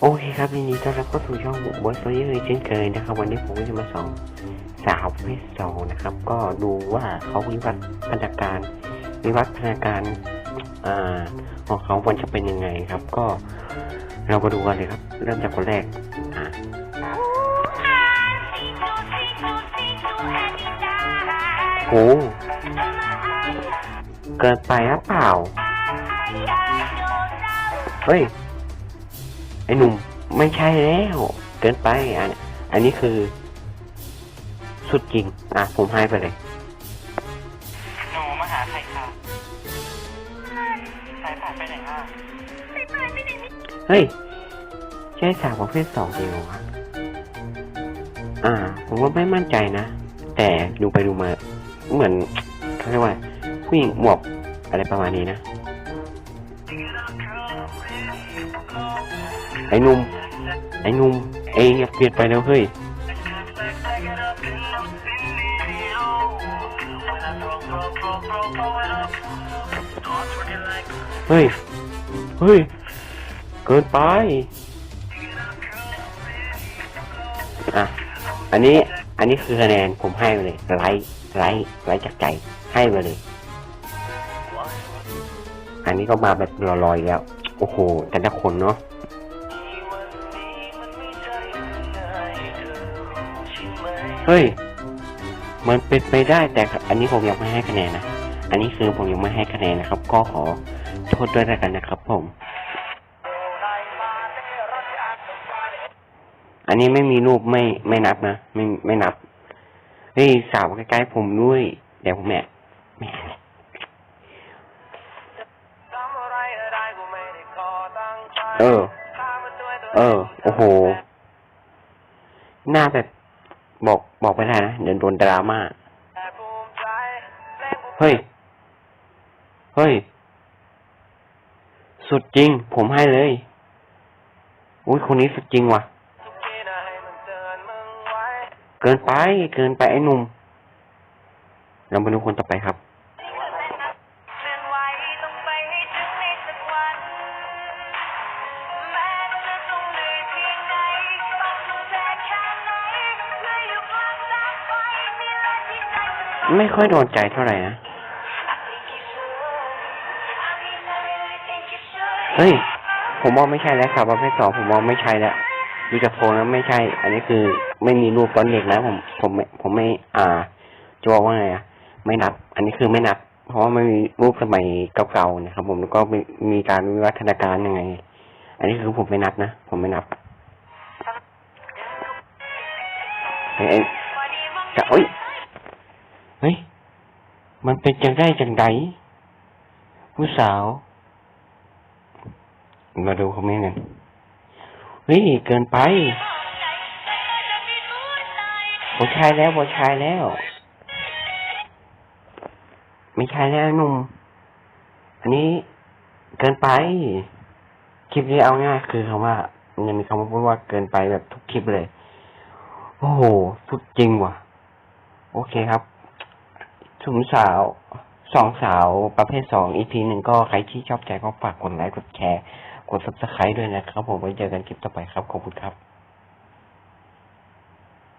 โอเคครับยินดีต้อนรับเข้าสู่ช่องบอยโซยเลยเช่นเคยนะครับ วันนี้ผมก็จะมาสอนสาวเพศสองนะครับ ก็ดูว่าเขาวิวัฒนาการวิวัฒนาการอ่าของเขามันจะเป็นยังไงครับ ก็เรามาดูกันเลยครับ เริ่มจากคนแรกอ่าโหเกินไปหรือเปล่า เฮ้ย ไอ้หนุ่มไม่ใช่แล้ว เกินไปอันอันนี้คือ สุดจริง อะ ผมให้ไปเลยหนูมาหาใครคะสายผ่านไปไหนอะเฮ้ย ใช่สาวประเภทสองจริงเหรอวะอ่า ผมว่าไม่มั่นใจนะ แต่ดูไปดูมา เหมือนเขาเรียกว่าผู้หญิงหมวกอะไรประมาณนี้นะ ไอ้นุ่ม ไอ้นุ่ม เองอย่าเปลี่ยนไปแล้วเฮ้ย เฮ้ย เฮ้ย เกินไป อะ อันนี้ อันนี้คือคะแนนผมให้ไปเลยไลค์ไลค์ไลค์จากใจ ให้ไปเลย อันนี้ก็มาแบบลอยๆแล้ว โอ้โห แต่ละคนเนาะเฮ้ย มันเป็นไปได้แต่อันนี้ผมยังไม่ให้คะแนนนะ อันนี้คือผมยังไม่ให้คะแนนนะครับ ก็ขอโทษด้วยแล้วกันนะครับ ผม อันนี้ไม่มีรูปไม่ไม่นับนะ ไม่ไม่นับ เฮ้ยสาวใกล้ๆผมด้วยเดี๋ยวผมแม่ โอ้โห หน้าแบบ บอกบอกไปได้นะ เดี๋ยวโดนดราม่า เฮ้ย เฮ้ย สุดจริง ผมให้เลย อุ้ยคนนี้สุดจริงว่ะ เกินไป เกินไปไอ้หนุ่ม เรามาดูคนต่อไปครับ ไม่ค่อยโดนใจเท่าไหร่นะ เฮ้ย ผมมองไม่ใช่แล้วสาวประเภทสองผมมองไม่ใช่แล้วดูจากโพลแล้วไม่ใช่ อันนี้คือไม่มีรูปตอนเด็กนะผมผมไม่ผมไม่ อ่าจะบอกว่าไงอะ ไม่นับ อันนี้คือไม่นับ เพราะว่าไม่มีรูปสมัยเก่าๆนะครับ ผมแล้วก็มีมีการวิวัฒนาการยังไง อันนี้คือผมไม่นับนะผมไม่นับเฮ้ยเอ้ยจะเฮ้ย มันเป็นจังได้จังไดผู้สาว มาดูคอมเมนต์กันเฮ้ยเกินไปผมชายแล้วผมชายแล้ว ไม่ใช่แล้วหนุ่ม อันนี้เกินไป คลิปนี้เอาง่ายคือคำว่ามันมีคำว่าพูดว่าเกินไปแบบทุกคลิปเลย โอ้โห สุดจริงว่ะ โอเคครับ สุมสาวสองสาวประเภทสองอีพีหนึ่งก็ใครที่ชอบใจก็ฝากกดไลค์กดแชร์ กดซับสไครต์ด้วยนะครับ ผมไว้เจอกันคลิปต่อไปครับ ขอบคุณครับ